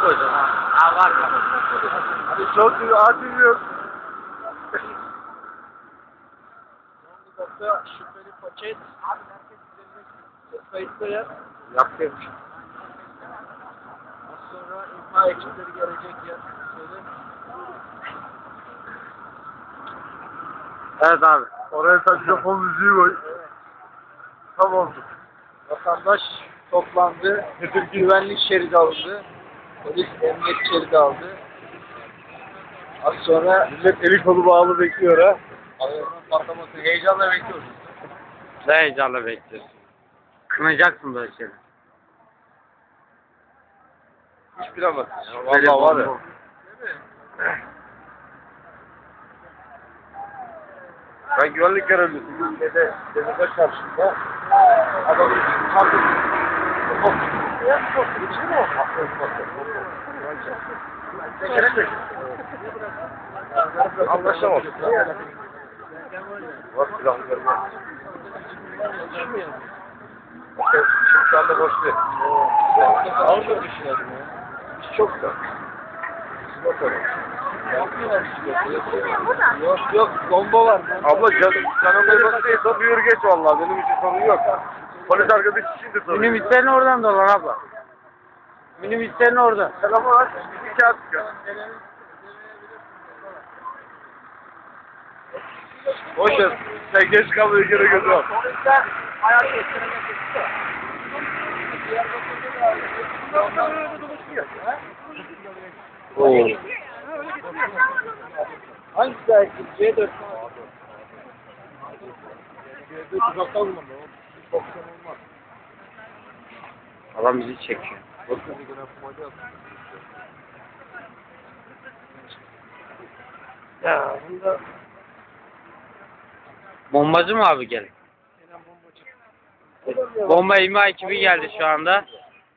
koyacaksın ha. Ha var mı? Çok acil yok. Nokta şüpheli paket. Kayıtlı yer. Yaptım. Az sonra imha ekipleri gelecek yer. Söyle. Evet abi. Oraya sen Japon müziği koy. Tam oldu. Vatandaş toplandı. Güvenlik şeridi alındı. Polis emniyet şeridi aldı. Az sonra Millet eli kolu bağlı bekliyor ha. alarmın patlaması heyecanla bekliyoruz. Ne heyecanla bekliyorsun. Kınacaksın böyle şeyleri. Hiç bilemezsin. ya. Vallahi var ya. Ben güvenlik görevlisiyim. Şeyde, denize karşısında adamın çarpıp Hop. Ya, hop. Anlaşamaz. Var silahlı görmez. Şimdi şu anda boş değil. Avrupa düşünelim ya. İş çok güzel. Bakalım. Yok yok bomba var. Abla canım, canım uymasıysa buyur geç vallahi benim için sorun yok. Polis arkadaş için de sorun. Minibüslerin oradan dolan abla. Minibüslerin orada. Telefon aç, bir kağıt çıkar. Boş ver, sen geç kalmaya gerek yok. Polisler hayat göstermek istiyor. Oo. Hangisi daha etkili? C4 mü? C4 uzaktan bulunma. O opsiyon olmaz. Adam bizi çekiyor. Ya bunda... Bombacı mı abi gel? Bomba imha ekibi geldi şu anda.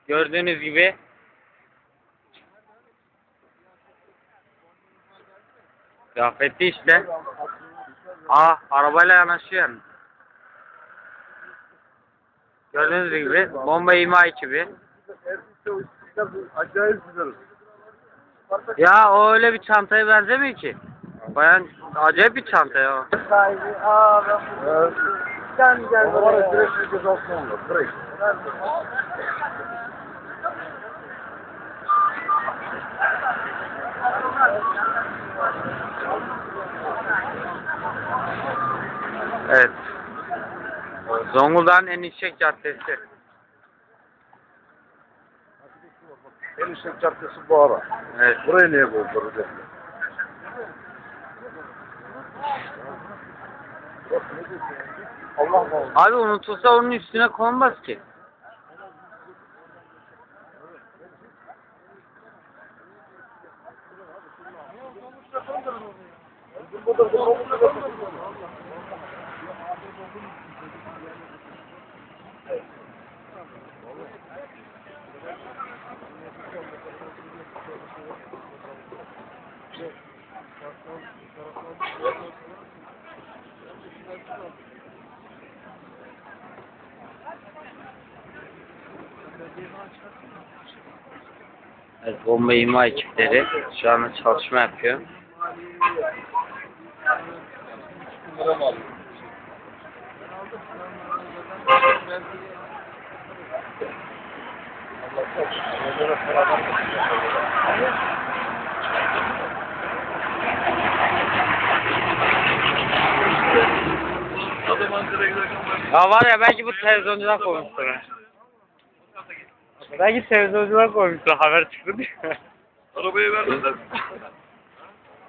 Gördüğünüz gibi. Kıyafetli işte. Aa arabayla yanaşıyor. Gördüğünüz gibi bomba imha ekibi. Ya o öyle bir çantaya benzemiyor ki. Bayan acayip bir çanta ya. Evet. Sen. Evet. Zonguldak'ın en işlek caddesi. En işlek caddesi bu ara. Evet. Burayı niye bozdurur dediler. Allah Allah. Abi unutulsa onun üstüne konmaz ki. Evet, bomba imha ekipleri şu anda çalışma yapıyor. Ya var ya belki bu televizyoncular koymuştur. Belki televizyoncular koymuştur haber çıktı diye. Arabayı vermezler.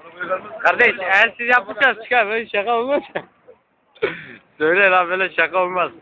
Arabayı vermezler. Kardeş eğer siz yapmışsanız çıkar böyle şaka olmaz. Söyle lan böyle şaka olmaz.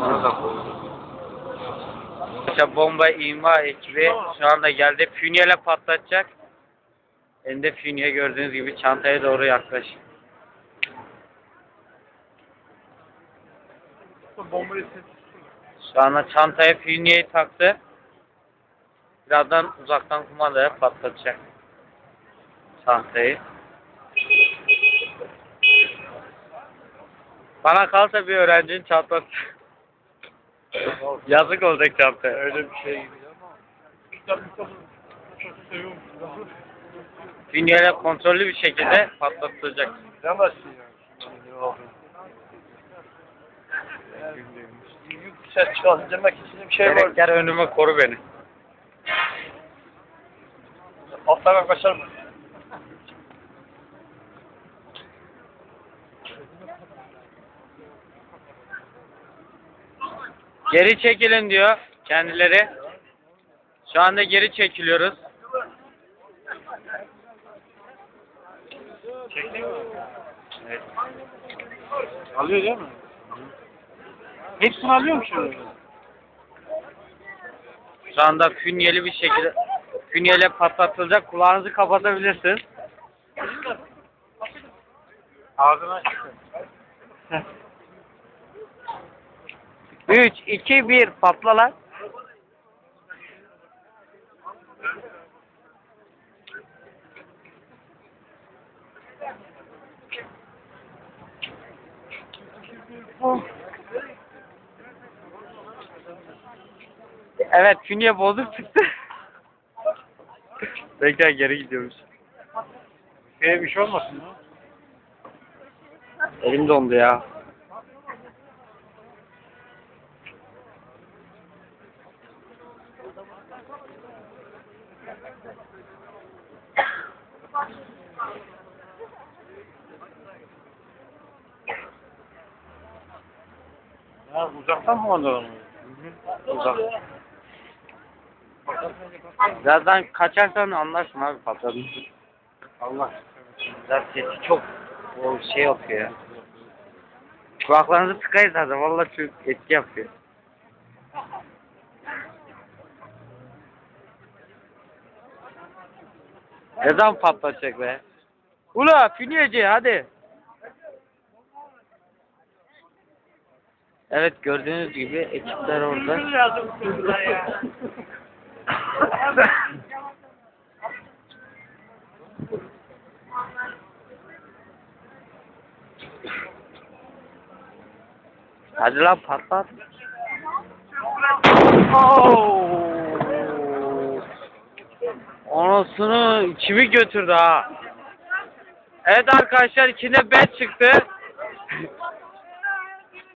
Burada koyduk. İşte bomba imha ekibi şu anda geldi. Fünyeyle patlatacak. Elinde fünye gördüğünüz gibi çantaya doğru yaklaş. Şu anda çantaya fünyeyi taktı. Birazdan uzaktan kumandaya patlatacak. Çantayı. Bana kalsa bir öğrencinin çantası. Yazık olacak çantaya. Öyle bir şey gibi ama. Çok seviyorum. Kontrollü bir şekilde patlatılacak. Bilemezsin yani. Çıkarsın demek için bir şey var. Gel önüme koru beni. Altlara kaçar mı? Geri çekilin diyor kendileri. Şu anda geri çekiliyoruz. Çekti mi? Evet. Alıyor değil mi? Hepsini alıyor mu şöyle? Şu anda fünyeli bir şekilde fünyeyle patlatılacak. Kulağınızı kapatabilirsiniz. Ağzına çıktı. 3, 2, 1 patla lan. Evet, fünye bozuk çıktı. Bekle geri gidiyormuş. Şeye bir şey olmasın ya. Elim dondu ya. Ha, uzaktan mı alıyor onu? Uzak. Birazdan kaçarsan anlarsın abi patladın. Allah. Sesi çok o şey yapıyor ya. Kulaklarınızı tıkayın zaten. Vallahi çok etki yapıyor. Ne zaman patlatacak be? Ula fünyeci hadi. Evet gördüğünüz gibi ekipler orada. Hadi lan patlat. Oh! Anasını içimi götürdü ha. Evet arkadaşlar içinde bet çıktı.